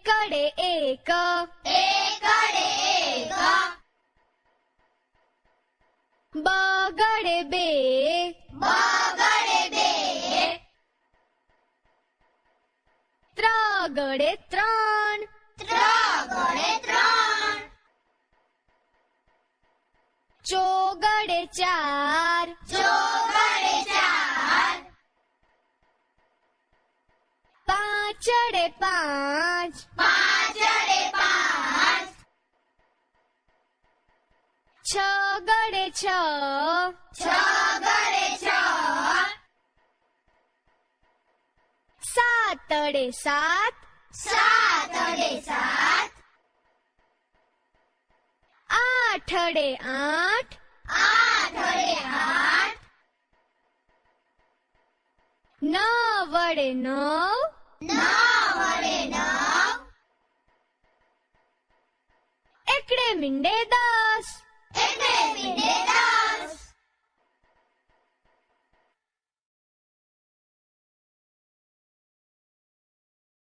एकड़े एक। एकड़े एक। बागड़े बे। बागड़े बे। त्रागड़े त्राण। त्रागड़े त्राण। चोगड़े चार। चोगड़े चढ़े अड़े पाँच। पाँच अड़े पाँच। छ गड़े छ। छ गड़े छ। सात अड़े सात। सात अड़े सात। आठ अड़े आठ। आठ अड़े आठ। नौ वड़े नौ। નવ એકડે મીંડે દસ